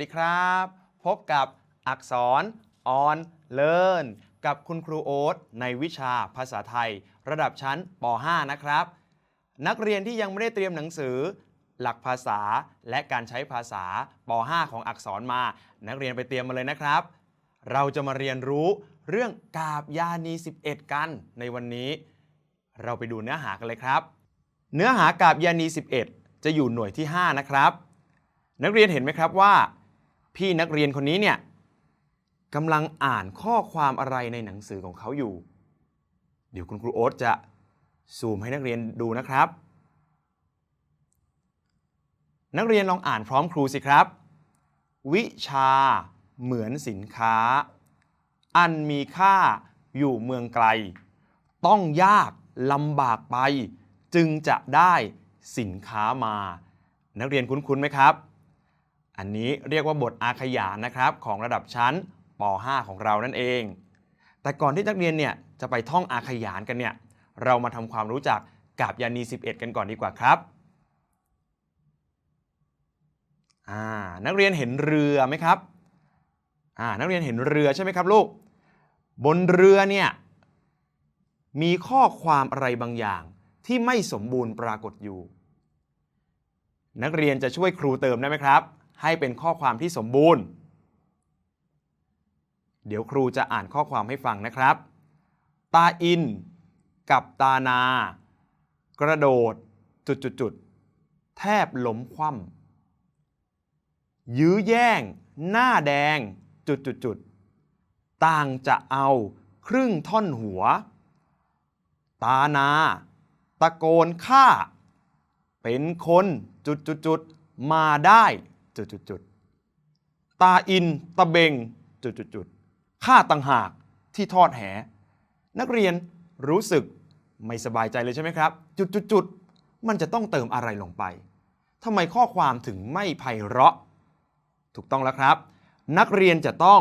สวัสดีครับ พบกับอักษร on learn กับคุณครูโอ๊ตในวิชาภาษาไทย ระดับชั้นป .5 นะครับ นักเรียนที่ยังไม่ได้เตรียมหนังสือ หลักภาษาและการใช้ภาษาป .5 ของอักษรมา นักเรียนไปเตรียมมาเลยนะครับ เราจะมาเรียนรู้เรื่องกาบยานี 11 กันในวันนี้ เราไปดูเนื้อหากันเลยครับ เนื้อหากาบยานี 11 จะอยู่หน่วยที่ 5 นะครับ นักเรียนเห็นไหมครับว่า พี่นักเรียนคนนี้เนี่ยกำลังอ่านข้อความอะไรในหนังสือของเขาอยู่ เดี๋ยวคุณครูโอ๊ตจะซูมให้นักเรียนดูนะครับ นักเรียนลองอ่านพร้อมครูสิครับ วิชาเหมือนสินค้า อันมีค่าอยู่เมืองไกล ต้องยากลำบากไป จึงจะได้สินค้ามา นักเรียนคุ้นๆไหมครับ อันนี้เรียกว่าบทอาขยานนะครับของระดับชั้นป .5 ของเรานั่นเอง แต่ก่อนที่นักเรียนเนี่ยจะไปท่องอาขยานกันเนี่ยเรามาทำความรู้จักกาบยานี 11 กันก่อนดีกว่าครับนักเรียนเห็นเรือไหมครับนักเรียนเห็นเรือใช่ไหมครับลูก บนเรือเนี่ยมีข้อความอะไรบางอย่างที่ไม่สมบูรณ์ปรากฏอยู่ นักเรียนจะช่วยครูเติมได้ไหมครับ ให้เป็นข้อความที่สมบูรณ์ เดี๋ยวครูจะอ่านข้อความให้ฟังนะครับ ตาอิน กับตานา กระโดด จุดๆแทบล้มคว่ำยื้อแย่ง หน้าแดง จุดๆต่างจะเอาครึ่งท่อนหัว ตานา ตะโกนฆ่า เป็นคน จุดๆมาได้ จุดๆตาอินตะเบงจุดๆๆข้าตังหากที่ทอดแห นักเรียนรู้สึกไม่สบายใจเลยใช่ไหมครับ จุดๆๆมันจะต้องเติมอะไรลงไปทำไมข้อความถึงไม่ไพเราะ ถูกต้องแล้วครับ นักเรียนจะต้อง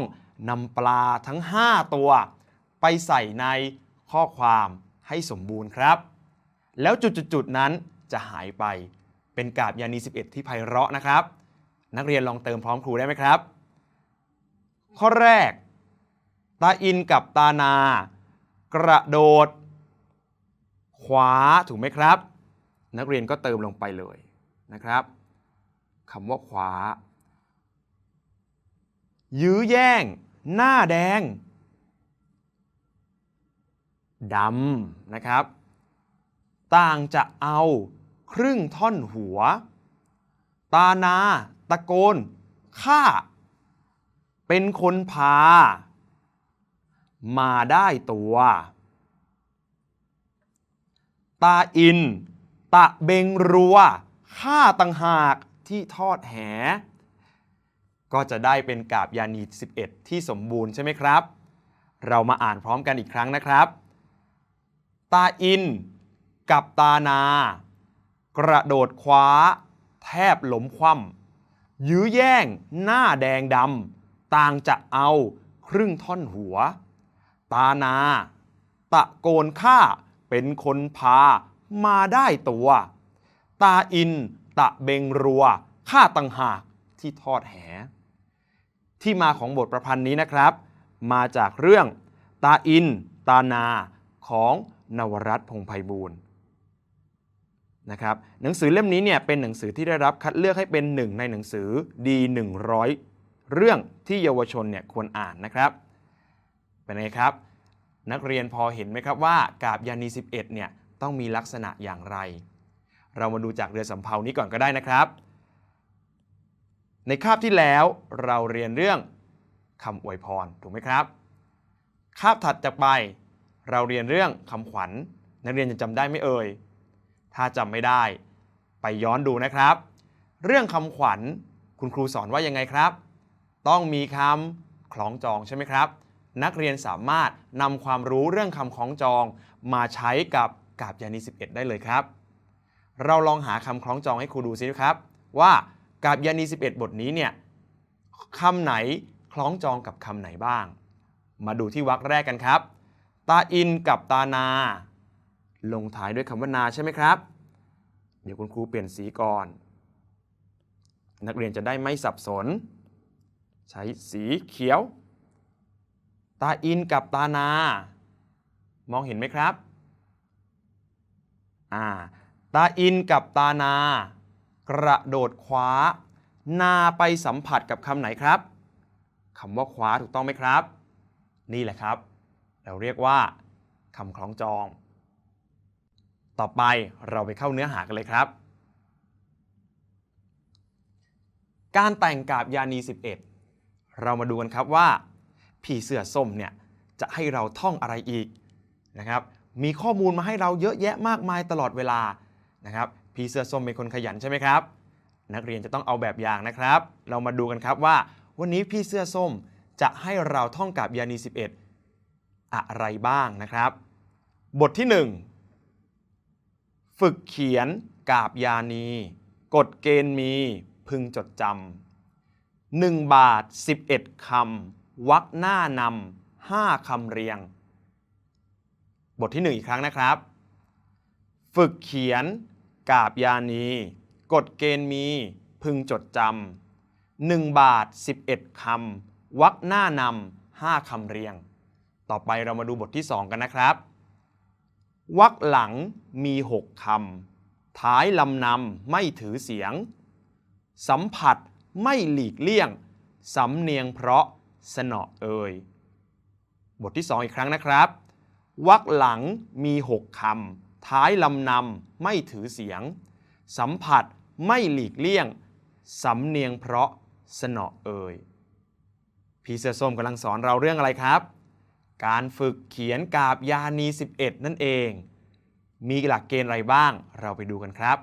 นำปลาทั้ง 5 ตัว ไปใส่ในข้อความให้สมบูรณ์ครับ แล้วจุดๆๆนั้นจะหายไปเป็นกาบยานี 11 ที่ไพเราะนะครับ นักเรียนลองเติมพร้อมครูได้ไหมครับ ข้อแรก ตาอินกับตานา กระโดด ขวาถูกไหมครับ นักเรียนก็เติมลงไปเลยนะครับคำว่าขวา ยื้อแย่ง หน้าแดงดำนะครับ ต่างจะเอาครึ่งท่อนหัว ตานา ตะโกนฆ่าเป็นคนพา มาได้ตัว ตาอิน ตะเบงรัวฆ่าตังหากที่ทอดแห ก็จะได้เป็นกาบยานี 11 ที่สมบูรณ์ใช่ไหมครับ เรามาอ่านพร้อมกันอีกครั้งนะครับ ตาอิน กับตานา กระโดดคว้า แทบล้มคว่ำ ยื้อแย่ง หน้าแดงดำต่างจะเอาครึ่งท่อนหัว ตานา ตะโกนฆ่าเป็นคนพามาได้ตัว ตาอิน ตะเบงรัวฆ่าตังหากที่ทอดแห ที่มาของบทประพันธ์นี้นะครับ มาจากเรื่อง ตาอิน ตานาของนวรัตพงไพบูลย์ นะครับหนังสือเล่มนี้เนี่ยเป็นหนังสือที่ได้รับคัดเลือกให้เป็นหนึ่งในหนังสือดี 100 เรื่องที่เยาวชนเนี่ยควรอ่านนะครับเป็นไงครับ นักเรียนพอเห็นไหมครับว่ากาบยานี 11เนี่ยต้องมีลักษณะอย่างไร เรามาดูจากเรือสำเภานี้ก่อนก็ได้นะครับ ในคาบที่แล้วเราเรียนเรื่องคำอวยพรถูกไหมครับ คาบถัดจากไป เราเรียนเรื่องคำขวัญ นักเรียนจะจำได้ไหมเอ่ย ถ้าจำไม่ได้ ไปย้อนดูนะครับ เรื่องคำขวัญคุณครูสอนว่ายังไงครับ ต้องมีคำคล้องจองใช่ไหมครับ นักเรียนสามารถนำความรู้เรื่องคำคล้องจอง มาใช้กับกาบยานี 11 ได้เลยครับ เราลองหาคำคล้องจองให้ครูดูซิครับ ว่ากาบยานี 11 บทนี้เนี่ยคำไหนคล้องจองกับคำไหนบ้าง มาดูที่วรรคแรกกันครับ ตาอินกับตานา ลงท้ายด้วยคำว่านาใช่ไหมครับ เดี๋ยวคุณครูเปลี่ยนสีก่อน นักเรียนจะได้ไม่สับสน ใช้สีเขียว ตาอินกับตานา มองเห็นไหมครับอ่าตาอินกับตานา กระโดดคว้า นาไปสัมผัสกับคำไหนครับคำว่าคว้าถูกต้องไหมครับ นี่แหละครับ เราเรียกว่าคำคล้องจอง ต่อไปเราไปเข้าเนื้อหากันเลยครับ การแต่งกาบยานี 11 เรามาดูกันครับว่า ผีเสื้อส้มเนี่ยจะให้เราท่องอะไรอีกนะครับมีข้อมูลมาให้เราเยอะแยะมากมายตลอดเวลานะครับผีเสื้อส้มเป็นคนขยันใช่ไหมครับ นักเรียนจะต้องเอาแบบอย่างนะครับ เรามาดูกันครับว่า วันนี้พี่เสื้อส้มจะให้เราท่องกาบยานี 11 อะไรบ้างนะครับ บทที่ 1 ฝึกเขียนกาบยานี กฎเกณฑ์มีพึงจดจำหนึ่งบาท 11 คำวักหน้านำห้าคำเรียง บทที่1อีกครั้งนะครับ ฝึกเขียนกาบยานี กฎเกณฑ์มีพึงจดจำหนึ่งบาท 11 คำวักหน้านำห้าคำเรียง ต่อไปเรามาดูบทที่2กันนะครับ วักหลังมี6คำท้ายลำนำไม่ถือเสียง สัมผัสไม่หลีกเลี่ยง สำเนียงเพราะสนอเอ่ยบทที่2อีกครั้งนะครับ วักหลังมี6คำท้ายลำนำไม่ถือเสียง สัมผัสไม่หลีกเลี่ยง สำเนียงเพราะสนอเอ่ยพี่เสื้อส้มกำลังสอนเราเรื่องอะไรครับ การฝึกเขียนกาบยานี 11 นั่นเอง มีหลักเกณฑ์อะไรบ้าง เราไปดูกันครับ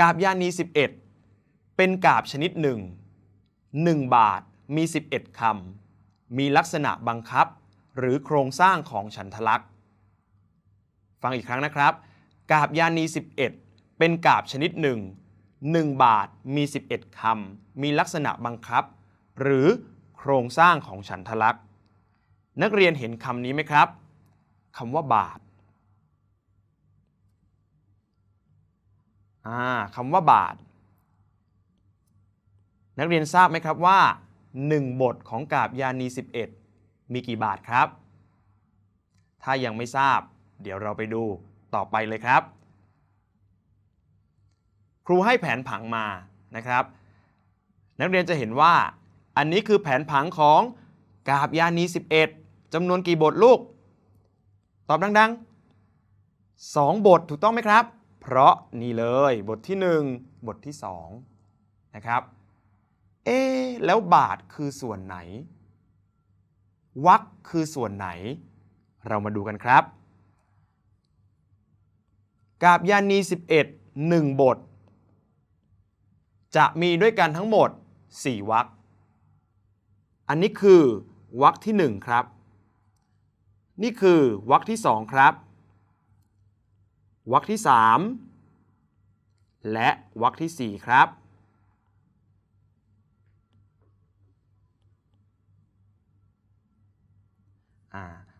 กาบยานี 11 เป็นกาบชนิดหนึ่ง 1 บาทมี 11 คำ มีลักษณะบังคับ หรือโครงสร้างของฉันทลักษณ์ ฟังอีกครั้งนะครับ กาบยานี 11 เป็นกาบชนิดหนึ่ง 1 บาทมี 11 คำ มีลักษณะบังคับ หรือ โครงสร้างของฉันทลักษณ์ นักเรียนเห็นคำนี้ไหมครับคำว่าบาทคำว่าบาท นักเรียนทราบไหมครับว่า 1 บทของกาบยานี 11 มีกี่บาทครับ ถ้ายังไม่ทราบ เดี๋ยวเราไปดูต่อไปเลยครับ ครูให้แผนผังมานะครับ นักเรียนจะเห็นว่า อันนี้คือแผนผังของกาบยานี 11จำนวนกี่บทลูก ตอบดังๆ 2 บทถูกต้องไหมครับ เพราะนี่เลยบทที่ 1 บทที่ 2 นะครับ เอ๊แล้วบาทคือส่วนไหน วักคือส่วนไหน เรามาดูกันครับ กาบยานี 11 1 บท จะมีด้วยกันทั้งหมด 4 วัก อันนี้คือวักที่ 1 ครับ นี่คือวักที่ 2 ครับวักที่ 3 และวักที่ 4 ครับ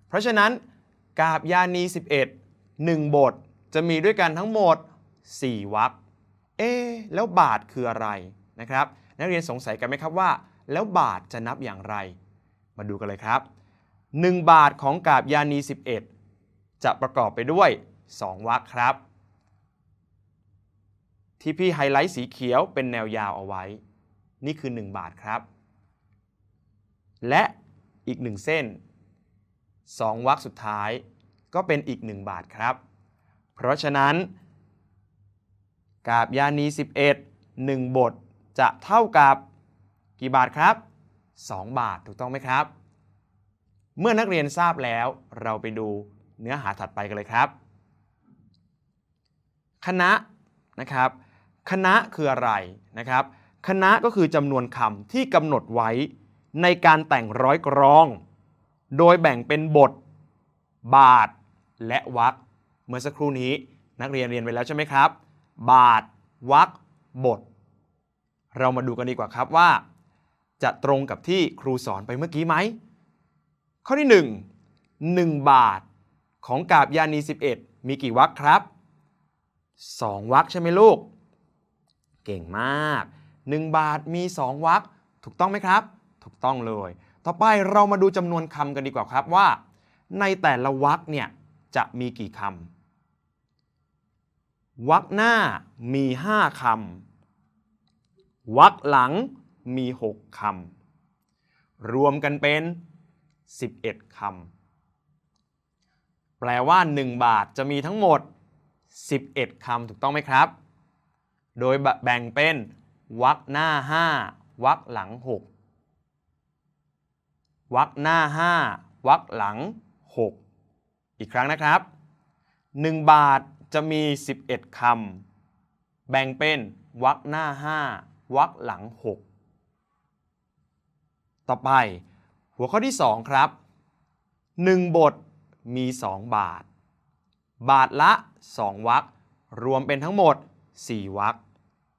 เพราะฉะนั้นกาบยานี 11 1 บทจะมีด้วยกันทั้งหมด 4วรรคเอ๊แล้วบาทคืออะไรนะครับ นักเรียนสงสัยกันไหมครับว่า แล้วบาทจะนับอย่างไร มาดูกันเลยครับ 1 บาทของกาบยานี 11 จะประกอบไปด้วย 2วรรคครับ ที่พี่ไฮไลท์สีเขียวเป็นแนวยาวเอาไว้ นี่คือ 1 บาทครับ และอีก 1 เส้น 2วรรคสุดท้ายก็เป็นอีก 1 บาทครับ เพราะฉะนั้น กาบยานี 11 1 บทจะเท่ากับ กี่บาทครับ 2 บาทถูกต้องไหมครับ เมื่อนักเรียนทราบแล้วเราไปดูเนื้อหาถัดไปกันเลยครับ คณะนะครับ คณะคืออะไรนะครับ คณะก็คือจำนวนคำที่กำหนดไว้ในการแต่งร้อยกรอง โดยแบ่งเป็นบท บาท และวรรคเมื่อสักครู่นี้นักเรียนเรียนไปแล้วใช่ไหมครับ บาทวรรคบท เรามาดูกันดีกว่าครับว่า จะตรงกับที่ครูสอนไปเมื่อกี้ไหม ข้อที่ 1 1 บาทของกาบยานี 11 มีกี่วรรคครับ 2วรรคใช่ไหมลูก เก่งมาก 1 บาทมี 2วรรคถูกต้องไหมครับ ถูกต้องเลย ต่อไปเรามาดูจำนวนคำกันดีกว่าครับว่า ในแต่ละวรรคเนี่ยจะมีกี่คำวรรคหน้ามี 5คำวรรคหลัง มี 6คำรวมกันเป็น 11คำแปลว่า 1 บาทจะมีทั้งหมด 11คำถูกต้องไหมครับ โดยแบ่งเป็นวรรคหน้า 5วรรคหลัง 6วรรคหน้า 5วรรคหลัง 6 อีกครั้งนะครับ 1 บาทจะมี 11คำแบ่งเป็นวรรคหน้า 5วรรคหลัง 6 ต่อไป หัวข้อที่ 2 ครับ 1 บทมี 2 บาท บาทละ 2วรรครวมเป็นทั้งหมด 4วรรค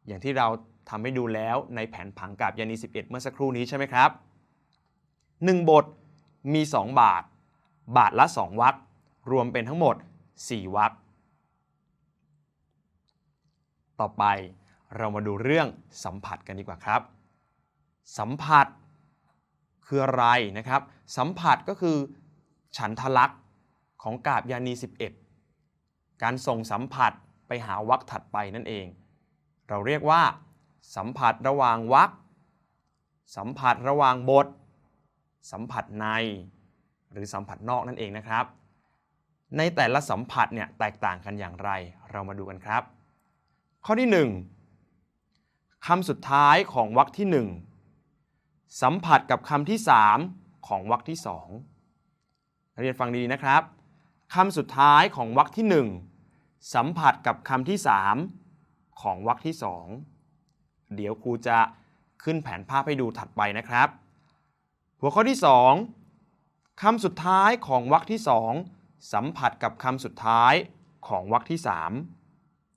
อย่างที่เราทำให้ดูแล้วในแผนผังกับยานี 11 เมื่อสักครู่นี้ใช่ไหมครับ 1 บทมี 2 บาท บาทละ 2วรรครวมเป็นทั้งหมด 4วรรคต่อไปเรามาดูเรื่องสัมผัสกันดีกว่าครับ สัมผัส คืออะไรนะครับ สัมผัสก็คือฉันทลักษ์ของกาบยานี 11 การส่งสัมผัสไปหาวรรคถัดไปนั่นเอง เราเรียกว่า สัมผัสระหว่างวรรคสัมผัสระหว่างบท สัมผัสใน หรือสัมผัสนอกนั่นเองนะครับ ในแต่ละสัมผัสเนี่ยแตกต่างกันอย่างไร เรามาดูกันครับ ข้อที่ 1คำสุดท้ายของวรรคที่ 1 สัมผัสกับคำที่ 3 ของวรรคที่2นักเรียนฟังดีๆนะครับคำสุดท้ายของวรรคที่ 1 สัมผัสกับคำที่ 3 ของวรรคที่ 2 เดี๋ยวครูจะขึ้นแผนภาพให้ดูถัดไปนะครับ หัวข้อที่ 2คำสุดท้ายของวรรคที่ 2 สัมผัสกับคำสุดท้ายของวรรคที่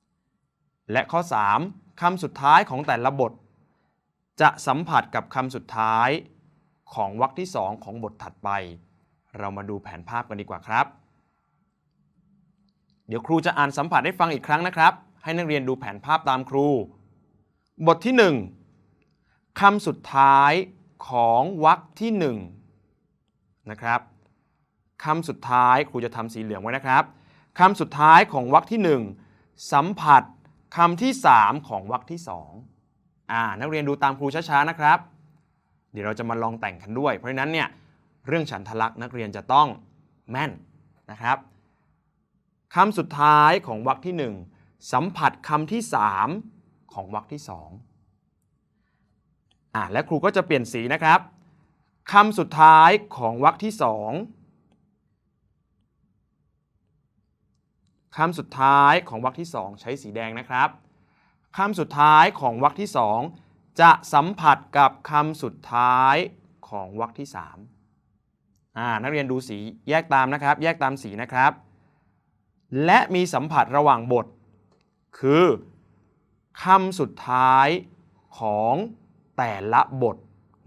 3 และข้อ 3คำสุดท้ายของแต่ละบท จะสัมผัสกับคำสุดท้ายของวรรคที่ 2 ของบทถัดไป เรามาดูแผนภาพกันดีกว่าครับ เดี๋ยวครูจะอ่านสัมผัสให้ฟังอีกครั้งนะครับ ให้นักเรียนดูแผนภาพตามครู บทที่ 1คำสุดท้ายของวรรคที่ 1 นะครับคำสุดท้ายครูจะทำสีเหลืองไว้นะครับคำสุดท้ายของวรรคที่ 1 สัมผัสคำที่ 3 ของวรรคที่ 2 อ่านักเรียนดูตามครูช้าๆนะครับ เดี๋ยวเราจะมาลองแต่งกันด้วย เพราะฉะนั้นเนี่ยเรื่องฉันทลักษณ์นักเรียนจะต้องแม่นนะครับคำสุดท้ายของวรรคที่ 1 สัมผัสคำที่ 3 ของวรรคที่2อ่าและครูก็จะเปลี่ยนสีนะครับคำสุดท้ายของวรรคที่ 2คำสุดท้ายของวรรคที่ 2 ใช้สีแดงนะครับ คำสุดท้ายของวรรคที่2จะสัมผัสกับคำสุดท้ายของวรรคที่3อ่านักเรียนดูสีแยกตามนะครับ แยกตามสีนะครับ และมีสัมผัสระหว่างบท คือคำสุดท้ายของแต่ละบท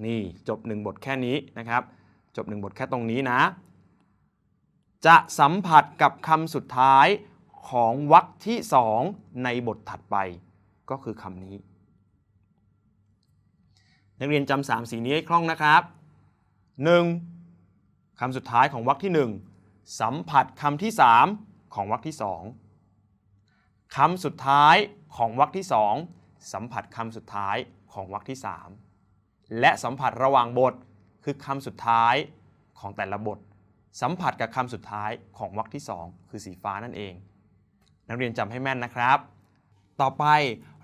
นี่จบ 1 บทแค่นี้นะครับ จบ 1 บทแค่ตรงนี้นะ จะสัมผัสกับคำสุดท้ายของวรรคที่ 2 ในบทถัดไป ก็คือคำนี้ นักเรียนจำสามสีนี้ให้คล่องนะครับ 1. คำสุดท้ายของวรรคที่ 1 สัมผัสคำที่ 3 ของวรรคที่ 2คำสุดท้ายของวรรคที่ 2 สัมผัสคำสุดท้ายของวรรคที่ 3 และสัมผัสระหว่างบทคือคำสุดท้ายของแต่ละบท สัมผัสกับคำสุดท้ายของวรรคที่ 2 คือสีฟ้านั่นเอง นักเรียนจำให้แม่นนะครับ ต่อไป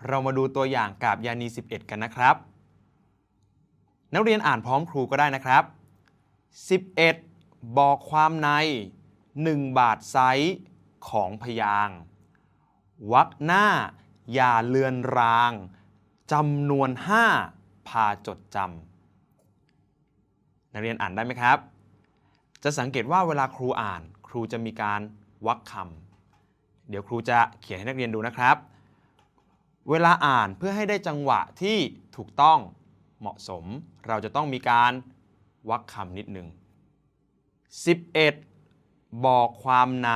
เรามาดูตัวอย่างกาบยานี 11 กันนะครับ นักเรียนอ่านพร้อมครูก็ได้นะครับ 11 บอกความใน 1 บาทไซส์ของพยางวรรคหน้า อย่าเลือนรางจำนวน 5 พาจดจำนักเรียนอ่านได้ไหมครับ จะสังเกตว่าเวลาครูอ่าน ครูจะมีการวักคำเดี๋ยวครูจะเขียนให้นักเรียนดูนะครับ เวลาอ่านเพื่อให้ได้จังหวะที่ถูกต้องเหมาะสม เราจะต้องมีการวักคำนิดหนึ่ง 11 บอกความใน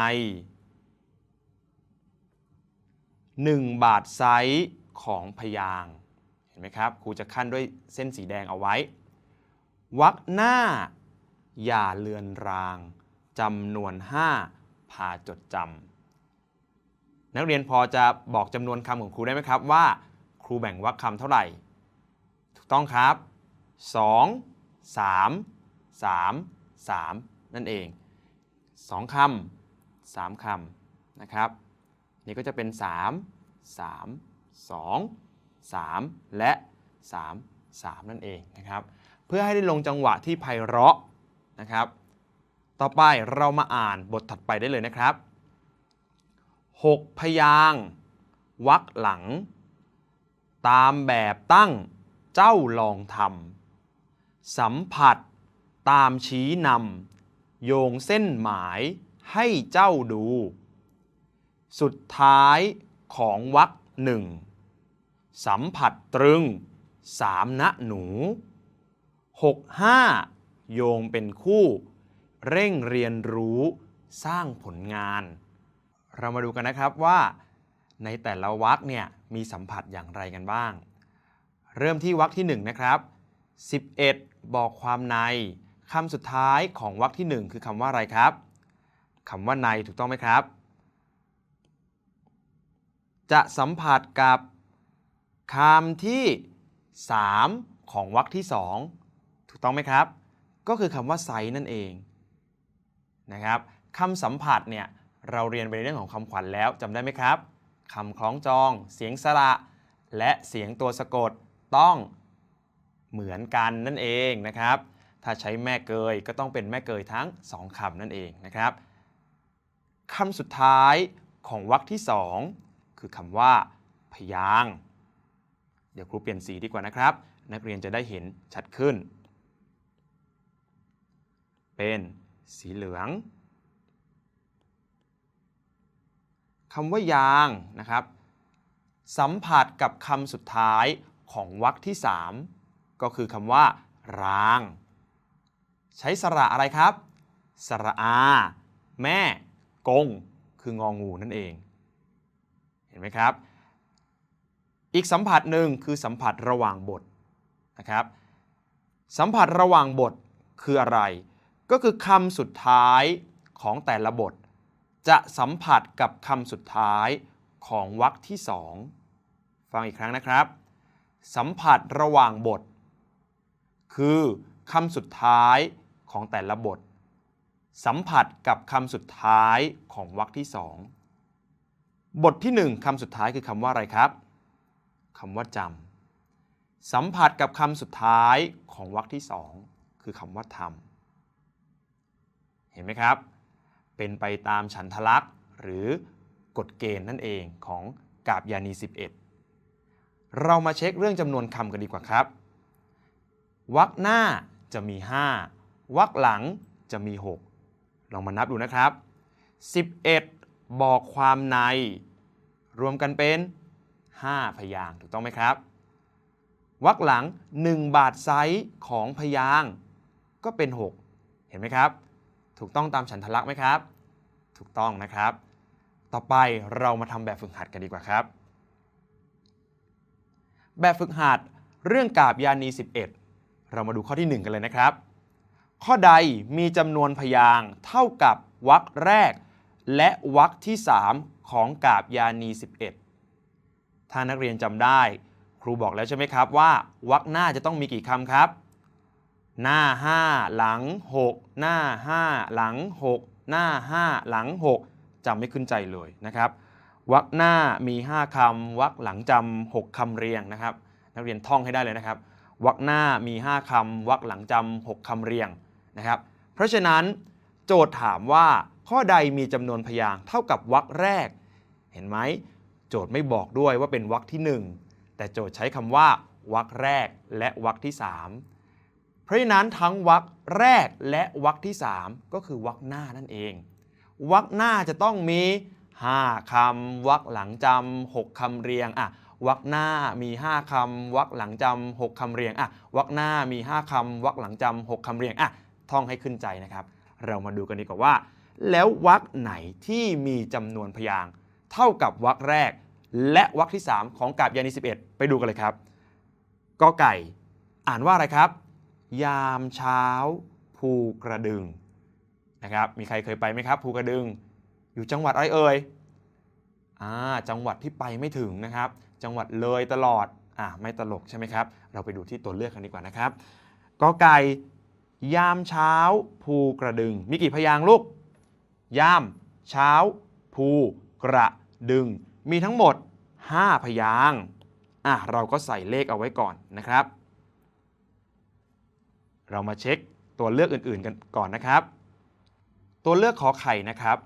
1 บาทไซส์ของพยางเห็นนไหมครับครูจะขั้นด้วยเส้นสีแดงเอาไว้ วักหน้า อย่าเลือนรางจำนวน 5 พาจดจำ นักเรียนพอจะบอกจำนวนคำของครูได้ไหมครับว่า ครูแบ่งวรรคคำเท่าไหร่ ถูกต้องครับ 2 3 3 3 นั่นเอง 2คำ3คำนะครับ นี่ก็จะเป็น 3 3 2 3 และ 3 3 นั่นเองนะครับ เพื่อให้ได้ลงจังหวะที่ไพเราะนะครับ ต่อไปเรามาอ่านบทถัดไปได้เลยนะครับ 6 พยางวักหลัง ตามแบบตั้งเจ้าลองทำสัมผัส ตามชี้นำโยงเส้นหมายให้เจ้าดู สุดท้ายของวักหนึ่งสัมผัสตรึงสามณหนู6 5โยงเป็นคู่ เร่งเรียนรู้สร้างผลงาน เรามาดูกันนะครับว่าในแต่ละวรรคเนี่ยมีสัมผัสอย่างไรกันบ้าง เริ่มที่วรรคที่1นะครับ11 บอกความในคำสุดท้ายของวรรคที่ 1 คือคำว่าอะไรครับคำว่าในถูกต้องไหมครับ จะสัมผัสกับคำที่ 3 ของวรรคที่ 2 ถูกต้องไหมครับ ก็คือคำว่าไซนั่นเองนะครับคำสัมผัสเนี่ย เราเรียนไปในเรื่องของคำขวัญแล้วจำได้ไหมครับคำคล้องจอง เสียงสระ และเสียงตัวสะกดต้องเหมือนกันนั่นเองนะครับ ถ้าใช้แม่เกยก็ต้องเป็นแม่เกยทั้งสองคำนั่นเองนะครับคำสุดท้ายของวรรคที่ 2 คือคำว่า พยางค์เดี๋ยวครูเปลี่ยนสีดีกว่านะครับ นักเรียนจะได้เห็นชัดขึ้น เป็นสีเหลือง คำว่ายางนะครับสัมผัสกับคำสุดท้ายของวรรคที่ 3 ก็คือคำว่า ราง ใช้สระอะไรครับ สระอา แม่ กง คืององูนั่นเอง เห็นไหมครับ อีกสัมผัสหนึ่งคือสัมผัสระหว่างบทนะครับ สัมผัสระหว่างบทคืออะไร ก็คือคำสุดท้ายของแต่ละบท จะสัมผัสกับคำสุดท้ายของวรรคที่2ฟังอีกครั้งนะครับ สัมผัสระหว่างบท คือคำสุดท้ายของแต่ละบท สัมผัสกับคำสุดท้ายของวรรคที่2บทที่1คำสุดท้ายคือคำว่าอะไรครับคำว่าจำสัมผัสกับคำสุดท้ายของวรรคที่2คือคำว่าทำเห็นไหมครับ เป็นไปตามฉันทลักษณ์ หรือกฎเกณฑ์นั่นเองของกาบยานี 11 เรามาเช็คเรื่องจำนวนคำกันดีกว่าครับวรรคหน้าจะมี 5วรรคหลังจะมี 6 ลองมานับดูนะครับ 11 บอกความใน รวมกันเป็น 5 พยางถูกต้องไหมครับวรรคหลัง 1 บาทไซส์ของพยางก็เป็น 6 เห็นไหมครับ ถูกต้องตามฉันทลักษณ์ไหมครับ ถูกต้องนะครับ ต่อไปเรามาทำแบบฝึกหัดกันดีกว่าครับ แบบฝึกหัดเรื่องกาบยานี 11 เรามาดูข้อที่ 1 กันเลยนะครับ ข้อใดมีจำนวนพยางค์เท่ากับวรรคแรก และวรรคที่ 3 ของกาบยานี 11 ถ้านักเรียนจำได้ ครูบอกแล้วใช่ไหมครับว่าวรรคหน้าจะต้องมีกี่คำครับ หน้า 5 หลัง 6 หน้า 5 หลัง 6 หน้า 5 หลัง 6จำไม่ขึ้นใจเลยนะครับวรรคหน้ามี 5คำวรรคหลังจำ6คำเรียงนะครับ นักเรียนท่องให้ได้เลยนะครับวรรคหน้ามี 5คำวรรคหลังจำ6คำเรียงนะครับ เพราะฉะนั้นโจทย์ถามว่าข้อใดมีจำนวนพยางค์เท่ากับวรรคแรก เห็นไหมโจทย์ไม่บอกด้วยว่าเป็นวรรคที่ 1 แต่โจทย์ใช้คำว่าวรรคแรกและวรรคที่ 3 ราะฉะนั้นทั้งวรรคแรกและวรรคที่ 3 ก็คือวรรคหน้านั่นเองวรรคหน้าจะต้องมี 5คำวรรคหลังจำ6คำเรียงอะวรรคหน้ามี 5คำวรรคหลังจำ6คำเรียงอะวรรคหน้ามี 5คำวรรคหลังจำ6คำเรียงอะท่องให้ขึ้นใจนะครับ เรามาดูกันดีกว่าว่า แล้ววรรคไหนที่มีจำนวนพยางค์เท่ากับวรรคแรก และวรรคที่ 3 ของกาบยานี11 ไปดูกันเลยครับกอไก่ อ่านว่าอะไรครับ ยามเช้า ภูกระดึงนะครับ มีใครเคยไปไหมครับ ภูกระดึง อยู่จังหวัดอะไรเอ่ยอ่าจังหวัดที่ไปไม่ถึงนะครับ จังหวัดเลยตลอดอ่าไม่ตลกใช่ไหมครับ เราไปดูที่ตัวเลือกกันดีกว่านะครับกอไก่ยามเช้า ภูกระดึง มีกี่พยางลูก ยาม เช้า ภูกระดึง มีทั้งหมด 5 พยางอะเราก็ใส่เลขเอาไว้ก่อนนะครับ เรามาเช็คตัวเลือกอื่นๆกันก่อนนะครับ ตัวเลือกขอไข่นะครับ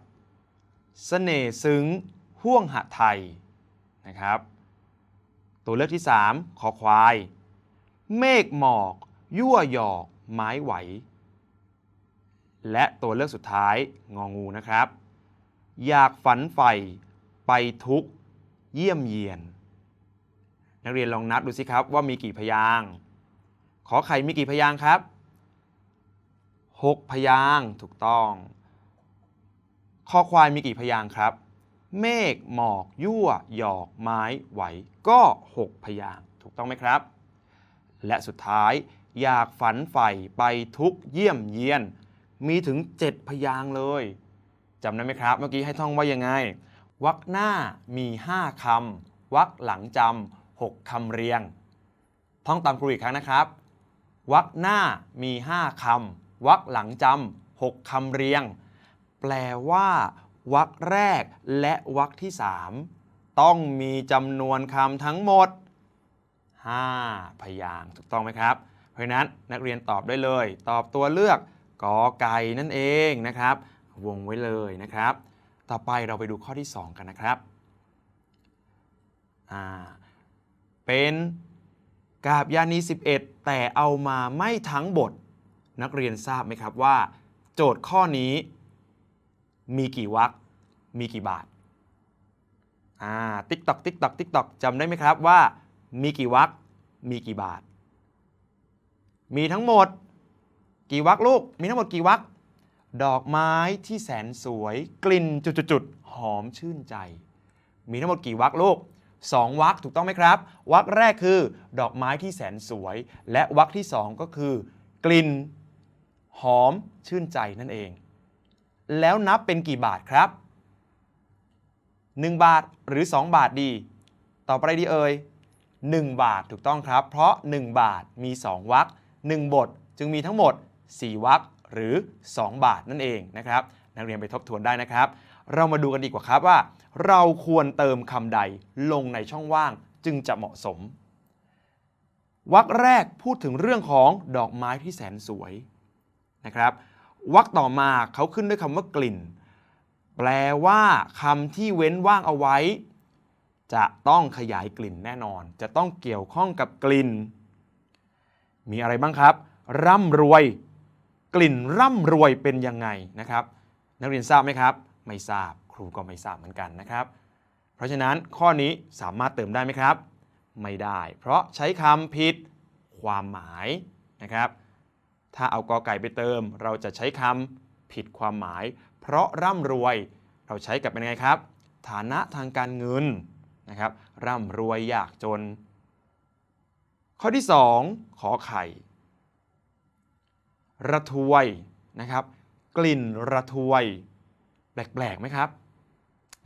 เสน่ห์ซึ้งห่วงหะไทยนะครับ ตัวเลือกที่ 3 ขอควาย เมฆหมอก ยั่วหยอกไม้ไหว และตัวเลือกสุดท้ายงองูนะครับ อยากฝันใฝ่ไปทุกเยี่ยมเยียน นักเรียนลองนับดูสิครับว่ามีกี่พยาง ขอไข่มีกี่พยางครับ 6 พยางค์ถูกต้องคอควายมีกี่พยางค์ครับ เมฆหมอกยั่ว หยอกไม้ไหวก็ 6 พยางค์ถูกต้องไหมครับ และสุดท้ายอยากฝันใฝ่ไปทุกเยี่ยมเยียน มีถึง 7 พยางค์เลยจำได้ไหมครับ เมื่อกี้ให้ท่องว่ายังไงวรรคหน้ามี 5คำวรรคหลังจำ6คำเรียง ท่องตามครูอีกครั้งนะครับวรรคหน้ามี 5คำ วรรคหลังจำ6คำเรียง แปลว่าวรรคแรกและวรรคที่3ต้องมีจำนวนคำทั้งหมด 5 พยางถูกต้องไหมครับ เพราะฉะนั้นนักเรียนตอบได้เลย ตอบตัวเลือกกอไก่นั่นเองนะครับ วงไว้เลยนะครับ ต่อไปเราไปดูข้อที่ 2 กันนะครับอ่าเป็นกาบยานี 11 แต่เอามาไม่ทั้งบท นักเรียนทราบไหมครับว่า โจทย์ข้อนี้ มีกี่วรรคมีกี่บาทอ่าติ๊กตอกติ๊กตอกติ๊กตอกจำได้ไหมครับว่า มีกี่วรรคมีกี่บาท มีทั้งหมด กี่วรรคลูก มีทั้งหมดกี่วรรคดอกไม้ที่แสนสวย กลิ่นจุดๆหอมชื่นใจ มีทั้งหมดกี่วรรคลูกสองวรรคถูกต้องไหมครับวรรคแรกคือ ดอกไม้ที่แสนสวย และวรรคที่สองก็คือ กลิ่น หอมชื่นใจนั่นเอง แล้วนับเป็นกี่บาทครับ 1 บาทหรือ 2 บาทดี ต่อไปดีเอ่ย1 บาทถูกต้องครับ เพราะ 1 บาทมี 2วรรค1บทจึงมีทั้งหมด 4วรรคหรือ 2 บาทนั่นเองนะครับ นักเรียนไปทบทวนได้นะครับ เรามาดูกันดีกว่าครับว่า เราควรเติมคำใดลงในช่องว่างจึงจะเหมาะสมวรรคแรกพูดถึงเรื่องของดอกไม้ที่แสนสวย นะครับวรรคต่อมาเขาขึ้นด้วยคำว่ากลิ่น แปลว่าคำที่เว้นว่างเอาไว้ จะต้องขยายกลิ่นแน่นอน จะต้องเกี่ยวข้องกับกลิ่น มีอะไรบ้างครับ ร่ำรวย กลิ่นร่ำรวยเป็นยังไงนะครับ นักเรียนทราบไหมครับ ไม่ทราบครูก็ไม่ทราบเหมือนกันนะครับ เพราะฉะนั้นข้อนี้สามารถเติมได้ไหมครับ ไม่ได้ เพราะใช้คำผิดความหมายนะครับ ถ้าเอากอไก่ไปเติม เราจะใช้คำผิดความหมาย เพราะร่ำรวยเราใช้กับเป็นไงครับ ฐานะทางการเงินนะครับ ร่ำรวยยากจน ข้อที่ 2 ขอไข่ ระทวยนะครับ กลิ่นระทวย แปลกๆไหมครับ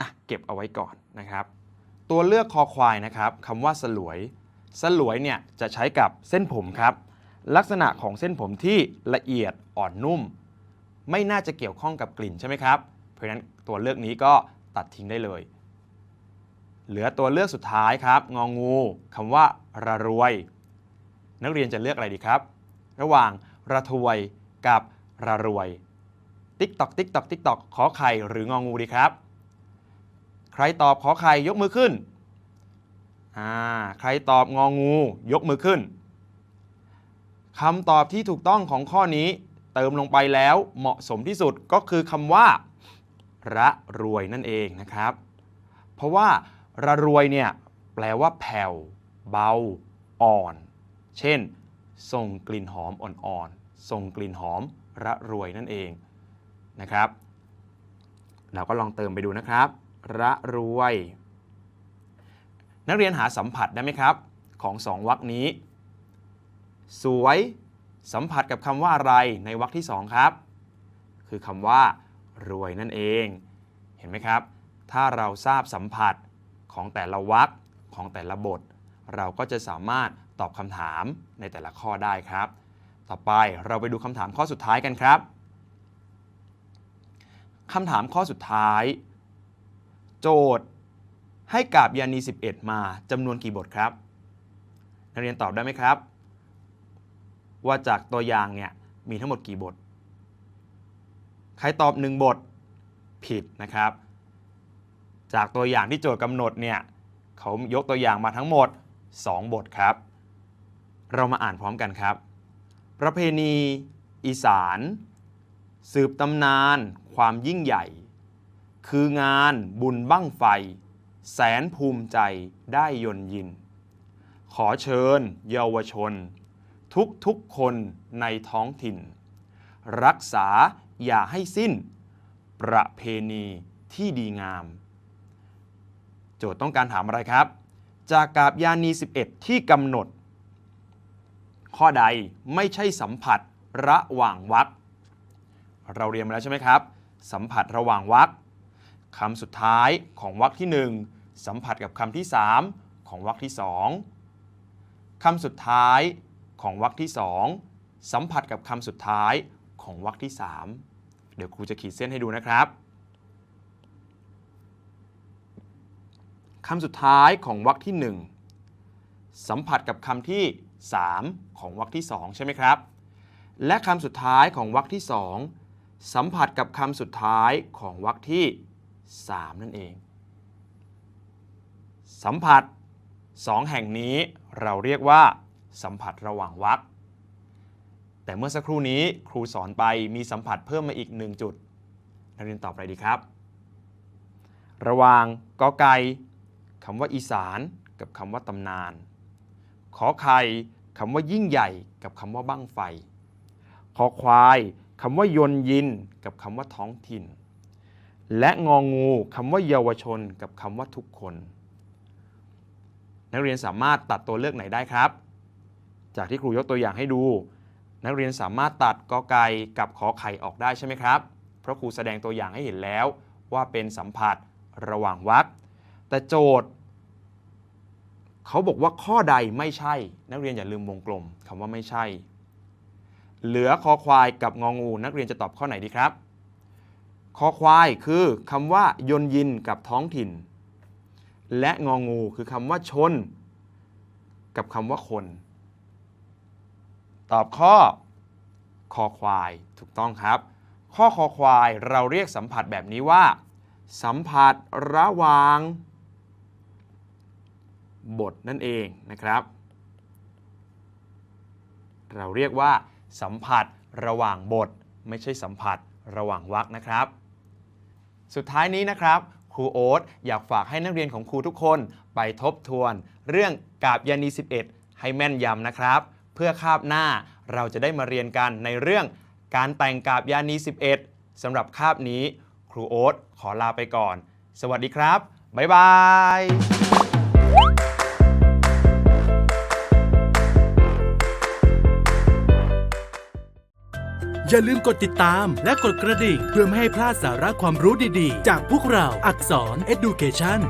อะเก็บเอาไว้ก่อนนะครับ ตัวเลือกคอควายนะครับคำว่าสลวย สลวยเนี่ยจะใช้กับเส้นผมครับ ลักษณะของเส้นผมที่ละเอียดอ่อนนุ่ม ไม่น่าจะเกี่ยวข้องกับกลิ่นใช่ไหมครับ เพราะฉะนั้นตัวเลือกนี้ก็ตัดทิ้งได้เลย เหลือตัวเลือกสุดท้ายครับงองูคำว่าระรวย นักเรียนจะเลือกอะไรดีครับ ระหว่างระทวยกับระรวย ติ๊กตอกติ๊กตอกติ๊กตอกขอไข่หรืององูดีครับ ใครตอบขอไข่ยกมือขึ้นอ่าใครตอบงองู ยกมือขึ้น คำตอบที่ถูกต้องของข้อนี้ เติมลงไปแล้วเหมาะสมที่สุดก็คือคำว่า ระรวยนั่นเองนะครับ เพราะว่าระรวยเนี่ยแปลว่าแผ่ว เบา อ่อน เช่น ส่งกลิ่นหอมอ่อนๆส่งกลิ่นหอมระรวยนั่นเองนะครับ เราก็ลองเติมไปดูนะครับ ระรวย นักเรียนหาสัมผัสได้ไหมครับ ของสองวรรคนี้ สวย สัมผัสกับคำว่าอะไรในวรรคที่สองครับ คือคำว่ารวยนั่นเอง เห็นไหมครับ ถ้าเราทราบสัมผัสของแต่ละวรรคของแต่ละบท เราก็จะสามารถตอบคำถามในแต่ละข้อได้ครับ ต่อไปเราไปดูคำถามข้อสุดท้ายกันครับคำถามข้อสุดท้าย โจทย์ให้กาบยานี 11 มาจำนวนกี่บทครับ นักเรียนตอบได้ไหมครับ ว่าจากตัวอย่างเนี่ยมีทั้งหมดกี่บท ใครตอบ 1 บทผิดนะครับ จากตัวอย่างที่โจทย์กำหนดเนี่ยเขายกตัวอย่างมาทั้งหมด 2 บทครับ เรามาอ่านพร้อมกันครับ ประเพณีอีสาน สืบตำนาน ความยิ่งใหญ่ คืองานบุญบั้งไฟ แสนภูมิใจได้ยนยิน ขอเชิญ เยาวชน ทุกทุกๆคนในท้องถิ่น รักษาอย่าให้สิ้น ประเพณีที่ดีงาม โจทย์ต้องการถามอะไรครับ จากกาบยานี 11 ที่กำหนด ข้อใดไม่ใช่สัมผัสระหว่างวรรเราเรียนมาแล้วใช่ไหมครับ สัมผัสระหว่างวรรคำสุดท้ายของวรรคที่ 1 สัมผัสกับคำที่ 3 ของวรรคที่ 2คำสุดท้าย ของวรรคที่ 2 สัมผัสกับคำสุดท้ายของวรรคที่ 3 เดี๋ยวครูจะขีดเส้นให้ดูนะครับคำสุดท้ายของวรรคที่ 1 สัมผัสกับคำที่ 3 ของวรรคที่ 2 ใช่ไหมครับ และคำสุดท้ายของวรรคที่ 2 สัมผัสกับคำสุดท้ายของวรรคที่ 3 นั่นเอง สัมผัส 2 แห่งนี้เราเรียกว่า สัมผัสระหว่างวรรคแต่เมื่อสักครู่นี้ครูสอนไปมีสัมผัสเพิ่มมาอีก 1 จุด นักเรียนตอบอะไรดีครับ ระหว่างกอไก่คำว่าอีสานกับคำว่าตำนาน ขอไข่คำว่ายิ่งใหญ่กับคำว่าบั้งไฟคอควายคำว่ายนยินกับคำว่าท้องถิ่น และงองูคำว่าเยาวชนกับคำว่าทุกคน นักเรียนสามารถตัดตัวเลือกไหนได้ครับ จากที่ครูยกตัวอย่างให้ดู นักเรียนสามารถตัดกอไก่กับขอไข่ออกได้ใช่ไหมครับ เพราะครูแสดงตัวอย่างให้เห็นแล้วว่าเป็นสัมผัสระหว่างวรรคแต่โจทย์ เขาบอกว่าข้อใดไม่ใช่ นักเรียนอย่าลืมวงกลมคำว่าไม่ใช่ เหลือคอควายกับงองู นักเรียนจะตอบข้อไหนดีครับคอควายคือคำว่ายนยินกับท้องถิ่น และงองูคือคำว่าชน กับคำว่าคน ตอบข้อคอควายถูกต้องครับ ข้อคอควายเราเรียกสัมผัสแบบนี้ว่า สัมผัสระหว่างบทนั่นเองนะครับ เราเรียกว่าสัมผัสระหว่างบท ไม่ใช่สัมผัสระหว่างวรรคนะครับ สุดท้ายนี้นะครับครูโอ๊ตอยากฝากให้นักเรียนของครูทุกคนไปทบทวน เรื่องกาบยานี 11 ให้แม่นยำนะครับ พื่อคาบหน้า เราจะได้มาเรียนกันในเรื่องการแต่งกาบยานี 11สำหรับคาบนี้ ครูโอ๊ตขอลาไปก่อน สวัสดีครับ บ๊ายบายอย่าลืมกดติดตามและกดกระดิ่งเพื่อไม่ให้พลาดสาระความรู้ดีๆ จากพวกเราอักษร Education